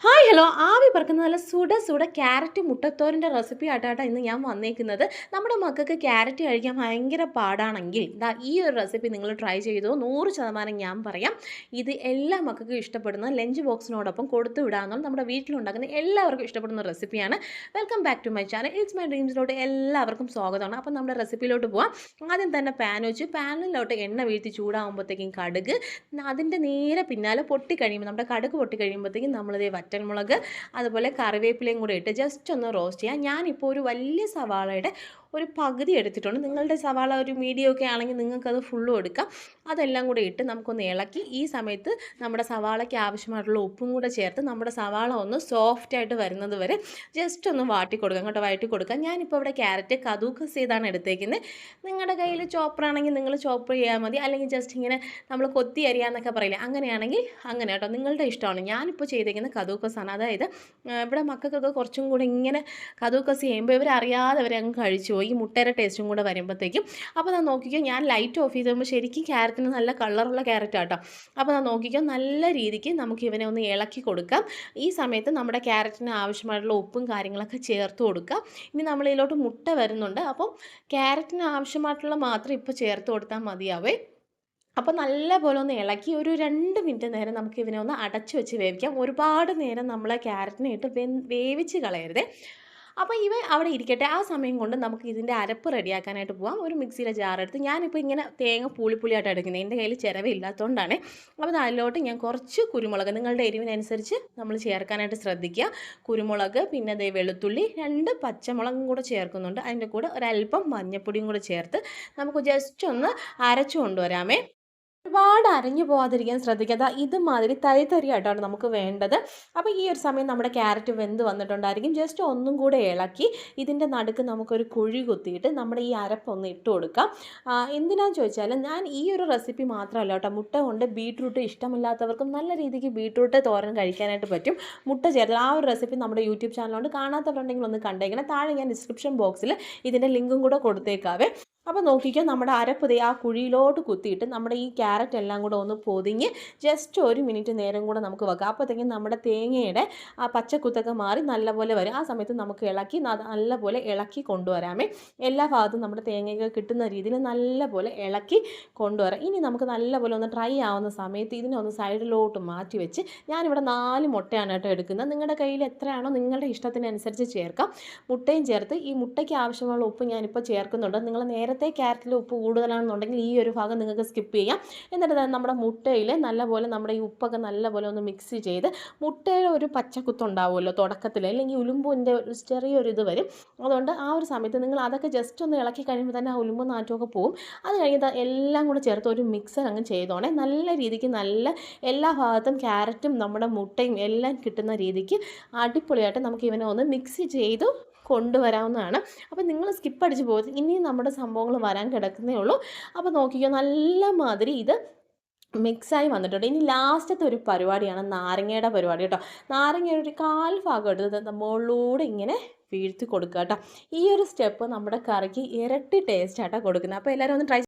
ಹಾ ഹലോ ആവി പറക്കുന്ന നല്ല സുട സുട ക്യാരറ്റ് മുട്ടത്തോരന്റെ റെസിപ്പി ആയിട്ടാണ് ഇന്ന് ഞാൻ വന്നേക്കുന്നത്. നമ്മുടെ മക്കൾക്ക് ക്യാരറ്റ് കഴിക്കാൻ ഭയങ്കര പാടാണെങ്കിൽ ഇതാ ഈ ഒരു റെസിപ്പി നിങ്ങൾ ട്രൈ ചെയ്തു നൂറ് ശതമാനം ഞാൻ പറയാം. ഇത് എല്ലാ മക്കൾക്കും ഇഷ്ടപ്പെടുന്ന ലഞ്ച് ബോക്സിനോടൊപ്പം കൊടുത്തു വിടാമെന്നുള്ള നമ്മുടെ വീട്ടിലുണ്ടാക്കുന്ന എല്ലാവർക്കും ഇഷ്ടപ്പെടുന്ന റെസിപ്പിയാണ്. Welcome back to my channel. It's my ഡ്രീംസിലോട്ട് എല്ലാവർക്കും സ്വാഗതമാണ്. അപ്പം നമ്മുടെ റെസിപ്പിയിലോട്ട് പോവാം. ആദ്യം തന്നെ പാൻ വെച്ച് പാനിലോട്ട് എണ്ണ വീഴ്ത്തി ചൂടാകുമ്പോഴത്തേക്കും കടുക്. അതിന്റെ നേരെ പിന്നാലെ പൊട്ടിക്കഴിയുമ്പോൾ നമ്മുടെ കടുക് പൊട്ടി കഴിയുമ്പോഴത്തേക്കും നമ്മളിതേ വറ്റൽമുളക് അതുപോലെ കറിവേപ്പിലയും കൂടി ഇട്ട് ജസ്റ്റ് ഒന്ന് റോസ്റ്റ് ചെയ്യാം. ഞാനിപ്പോൾ ഒരു വലിയ സവാളയുടെ ഒരു പകുതി എടുത്തിട്ടുണ്ട്. നിങ്ങളുടെ സവാള ഒരു മീഡിയം ഒക്കെ ആണെങ്കിൽ നിങ്ങൾക്കത് ഫുള്ളും എടുക്കാം. അതെല്ലാം കൂടെ ഇട്ട് നമുക്കൊന്ന് ഇളക്കി ഈ സമയത്ത് നമ്മുടെ സവാളയ്ക്ക് ആവശ്യമായിട്ടുള്ള ഉപ്പും കൂടെ ചേർത്ത് നമ്മുടെ സവാള ഒന്ന് സോഫ്റ്റായിട്ട് വരുന്നത് വരെ ജസ്റ്റ് ഒന്ന് വാട്ടി കൊടുക്കാം. കേട്ടോ വഴറ്റി കൊടുക്കാം. ഞാനിപ്പോൾ ഇവിടെ ക്യാരറ്റ് കതൂക്കസ് ചെയ്താണ് എടുത്തേക്കുന്നത് നിങ്ങളുടെ കയ്യിൽ ചോപ്പറാണെങ്കിൽ നിങ്ങൾ ചോപ്പർ ചെയ്യാൽ മതി. അല്ലെങ്കിൽ ജസ്റ്റ് ഇങ്ങനെ നമ്മൾ കൊത്തി അരിയാന്നൊക്കെ പറയില്ല. അങ്ങനെയാണെങ്കിൽ അങ്ങനെ കേട്ടോ. നിങ്ങളുടെ ഇഷ്ടമാണ്. ഞാനിപ്പോൾ ചെയ്തേക്കുന്നത് കതൂക്കസാണ് അതായത് ഇവിടെ മക്കൾക്കൊക്കെ കുറച്ചും കൂടി ഇങ്ങനെ കതൂക്കസ് ചെയ്യുമ്പോൾ ഇവരറിയാതെ അവരെ അങ്ങ് കഴിച്ചു പോയി മുട്ടയുടെ ടേസ്റ്റും കൂടെ വരുമ്പോഴത്തേക്കും അപ്പോൾ ഞാൻ നോക്കിക്കോ ഞാൻ ലൈറ്റ് ഓഫ് ചെയ്ത് ശരിക്കും ക്യാരറ്റിന് നല്ല കളറുള്ള ക്യാരറ്റ് ആട്ടോ അപ്പോൾ ഞാൻ നോക്കിക്കോ നല്ല രീതിക്ക് നമുക്ക് ഇവനെ ഒന്ന് ഇളക്കി കൊടുക്കാം. ഈ സമയത്ത് നമ്മുടെ ക്യാരറ്റിന് ആവശ്യമായിട്ടുള്ള ഉപ്പും കാര്യങ്ങളൊക്കെ ചേർത്ത് കൊടുക്കാം. ഇനി നമ്മൾ ഇതിലോട്ട് മുട്ട വരുന്നുണ്ട്. അപ്പം ക്യാരറ്റിന് ആവശ്യമായിട്ടുള്ള മാത്രം ഇപ്പോൾ ചേർത്ത് കൊടുത്താൽ മതിയാവേ. അപ്പോൾ നല്ലപോലെ ഒന്ന് ഇളക്കി ഒരു രണ്ട് മിനിറ്റ് നേരം നമുക്ക് ഇതിനെ ഒന്ന് അടച്ചു വെച്ച് വേവിക്കാം. ഒരുപാട് നേരം നമ്മൾ ക്യാരറ്റിനെ ഇട്ട് വേവിച്ച് കളയരുത്. അപ്പോൾ ഇവ അവിടെ ഇരിക്കട്ടെ ആ സമയം കൊണ്ട് നമുക്ക് ഇതിന്റെ അരപ്പ് റെഡിയാക്കാനായിട്ട് പോകാം ഒരു മിക്സിയിലെ ജാറെടുത്ത് ഞാനിപ്പോൾ ഇങ്ങനെ തേങ്ങ പുളിപ്പുളിയായിട്ട് എടുക്കുന്നത്. എന്റെ കയ്യിൽ ചിലവില്ലാത്തതുകൊണ്ടാണ് അപ്പോൾ അതിലോട്ട് ഞാൻ കുറച്ച് കുരുമുളക് നിങ്ങളുടെ എരിവിനനുസരിച്ച് നമ്മൾ ചേർക്കാനായിട്ട് ശ്രദ്ധിക്കുക. കുരുമുളക് പിന്നെ അതേ വെളുത്തുള്ളി രണ്ട് പച്ചമുളകും കൂടെ ചേർക്കുന്നുണ്ട്. അതിന്റെ കൂടെ ഒരല്പം മഞ്ഞൾപ്പൊടിയും കൂടെ ചേർത്ത് നമുക്ക് ജസ്റ്റ് ഒന്ന് അരച്ചു കൊണ്ടുവരാമേ. ഒരുപാട് അരഞ്ഞു പോകാതിരിക്കാൻ ശ്രദ്ധിക്കുക. ഇതുമാതിരി തരി തരിയായിട്ടാണ് നമുക്ക് വേണ്ടത്. അപ്പോൾ ഈ ഒരു സമയം നമ്മുടെ ക്യാരറ്റ് വെന്ത് വന്നിട്ടുണ്ടായിരിക്കും. ജസ്റ്റ് ഒന്നും കൂടെ ഇളക്കി ഇതിന്റെ നടുക്ക് നമുക്കൊരു കുഴി കുത്തിയിട്ട് നമ്മുടെ ഈ അരപ്പൊന്ന് ഇട്ട് കൊടുക്കാം. എന്തിനാന്ന് ചോദിച്ചാൽ ഞാൻ ഈ ഒരു റെസിപ്പി മാത്രമല്ല കേട്ടോ. മുട്ട കൊണ്ട് ബീട്രൂട്ട് ഇഷ്ടമില്ലാത്തവർക്കും നല്ല രീതിക്ക് ബീട്രൂട്ട് തോരൻ കഴിക്കാനായിട്ട് പറ്റും. മുട്ട ചേർത്ത് ആ ഒരു റെസിപ്പി നമ്മുടെ യൂട്യൂബ് ചാനലുണ്ട് കാണാത്തവരുണ്ടെങ്കിൽ ഒന്ന് കണ്ടേക്കണം. താഴെ ഞാൻ ഡിസ്ക്രിപ്ഷൻ ബോക്സിൽ ഇതിന്റെ ലിങ്കും കൂടെ കൊടുത്തേക്കാവേ. അപ്പോൾ നോക്കിക്കോ നമ്മുടെ അരപ്പ് ആ കുഴിയിലോട്ട് കുത്തിയിട്ട് നമ്മുടെ ഈ ക്യാരറ്റ് എല്ലാം കൂടെ ഒന്ന് പൊതിഞ്ഞ് ജസ്റ്റ് ഒരു മിനിറ്റ് നേരം കൂടെ നമുക്ക് വെക്കാം. അപ്പോഴത്തേക്കും നമ്മുടെ തേങ്ങയുടെ ആ പച്ചക്കുത്തൊക്കെ മാറി നല്ലപോലെ വരും. ആ സമയത്ത് നമുക്ക് ഇളക്കി നല്ലപോലെ ഇളക്കി കൊണ്ടുവരാമേ. എല്ലാ ഭാഗത്തും നമ്മുടെ തേങ്ങയൊക്കെ കിട്ടുന്ന രീതിയിൽ നല്ലപോലെ ഇളക്കി കൊണ്ടുവരാം. ഇനി നമുക്ക് നല്ലപോലെ ഒന്ന് ഡ്രൈ ആവുന്ന സമയത്ത് ഇതിനെ ഒന്ന് സൈഡിലോട്ട് മാറ്റി വെച്ച് ഞാനിവിടെ നാല് മുട്ടയാണ് കേട്ടോ എടുക്കുന്നത്. നിങ്ങളുടെ കയ്യിൽ എത്രയാണോ നിങ്ങളുടെ ഇഷ്ടത്തിനനുസരിച്ച് ചേർക്കാം. മുട്ടയും ചേർത്ത് ഈ മുട്ടയ്ക്ക് ആവശ്യമുള്ള ഉപ്പ് ഞാനിപ്പോൾ ചേർക്കുന്നുണ്ട്. നിങ്ങൾ നേരെ നേരത്തെ ക്യാരറ്റിൽ ഉപ്പ് കൂടുതലാണെന്നുണ്ടെങ്കിൽ ഈ ഒരു ഭാഗം നിങ്ങൾക്ക് സ്കിപ്പ് ചെയ്യാം. എന്നിട്ട് നമ്മുടെ മുട്ടയിൽ നല്ലപോലെ നമ്മുടെ ഈ ഉപ്പൊക്കെ നല്ലപോലെ ഒന്ന് മിക്സ് ചെയ്ത് മുട്ടയുടെ ഒരു പച്ചക്കുത്തുണ്ടാവുമല്ലോ തുടക്കത്തിൽ അല്ലെങ്കിൽ ഉലുമ്പിന്റെ ചെറിയൊരു ഇത് വരും. അതുകൊണ്ട് ആ ഒരു സമയത്ത് നിങ്ങൾ അതൊക്കെ ജസ്റ്റ് ഒന്ന് ഇളക്കി കഴിയുമ്പോൾ തന്നെ ആ ഉലുമ്പ് നാറ്റമൊക്കെ പോവും. അത് കഴിഞ്ഞിട്ട് എല്ലാം കൂടെ ചേർത്ത് ഒരു മിക്സർ അങ്ങ് ചെയ്തോണേ. നല്ല രീതിക്ക് നല്ല എല്ലാ ഭാഗത്തും ക്യാരറ്റും നമ്മുടെ മുട്ടയും എല്ലാം കിട്ടുന്ന രീതിക്ക് അടിപൊളിയായിട്ട് നമുക്ക് ഇവനെ ഒന്ന് മിക്സ് ചെയ്ത് കൊണ്ടുവരാവുന്നതാണ്. അപ്പോൾ നിങ്ങൾ സ്കിപ്പ് അടിച്ച് പോകും ഇനിയും നമ്മുടെ സംഭവങ്ങൾ വരാൻ കിടക്കുന്നേ ഉള്ളൂ. അപ്പോൾ നോക്കിക്കോ നല്ല മാതിരി ഇത് മിക്സായി വന്നിട്ടുണ്ട്. ഇനി ലാസ്റ്റത്തെ ഒരു പരിപാടിയാണ് നാരങ്ങയുടെ പരിപാടി കേട്ടോ. നാരങ്ങയുടെ ഒരു കാൽ ഭാഗം എടുത്ത് മുകളിലൂടെ ഇങ്ങനെ വീഴ്ത്തി കൊടുക്കുക കേട്ടോ. ഈ ഒരു സ്റ്റെപ്പ് നമ്മുടെ കറിക്ക് ഇരട്ടി ടേസ്റ്റ് ആയിട്ടാണ് കൊടുക്കുന്നത്. അപ്പോൾ എല്ലാവരും ഒന്ന് ട്രൈ